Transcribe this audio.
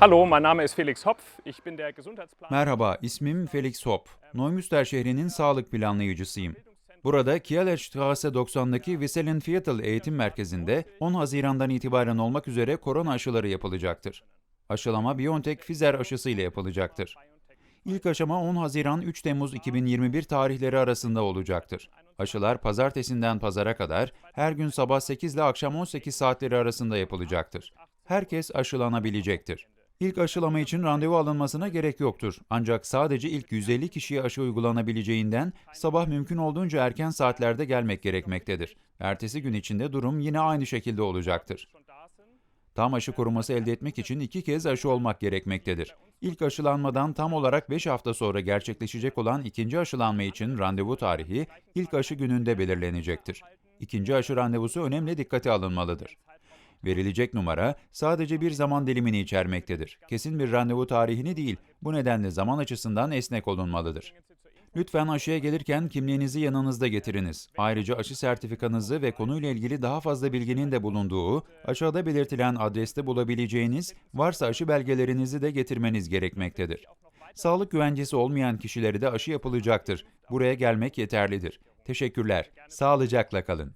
Hallo, mein Name ist Felix Hopf. Ich bin der Gesundheitsplaner. Merhaba, ismim Felix Hop. Neumünster şehrinin sağlık planlayıcısıyım. Burada Kielerstraße 90'daki Wisselen Viertel Eğitim Merkezi'nde 10 Haziran'dan itibaren olmak üzere korona aşıları yapılacaktır. Aşılama BioNTech Pfizer aşısı ile yapılacaktır. İlk aşama 10 Haziran 3 Temmuz 2021 tarihleri arasında olacaktır. Aşılar pazartesinden pazara kadar her gün sabah 8 ile akşam 18 saatleri arasında yapılacaktır. Herkes aşılanabilecektir. İlk aşılama için randevu alınmasına gerek yoktur. Ancak sadece ilk 150 kişiye aşı uygulanabileceğinden sabah mümkün olduğunca erken saatlerde gelmek gerekmektedir. Ertesi gün içinde durum yine aynı şekilde olacaktır. Tam aşı koruması elde etmek için iki kez aşı olmak gerekmektedir. İlk aşılanmadan tam olarak 5 hafta sonra gerçekleşecek olan ikinci aşılanma için randevu tarihi ilk aşı gününde belirlenecektir. İkinci aşı randevusu önemli dikkate alınmalıdır. Verilecek numara sadece bir zaman dilimini içermektedir. Kesin bir randevu tarihini değil, bu nedenle zaman açısından esnek olunmalıdır. Lütfen aşıya gelirken kimliğinizi yanınızda getiriniz. Ayrıca aşı sertifikanızı ve konuyla ilgili daha fazla bilginin de bulunduğu, aşağıda belirtilen adreste bulabileceğiniz, varsa aşı belgelerinizi de getirmeniz gerekmektedir. Sağlık güvencesi olmayan kişilere de aşı yapılacaktır. Buraya gelmek yeterlidir. Teşekkürler. Sağlıcakla kalın.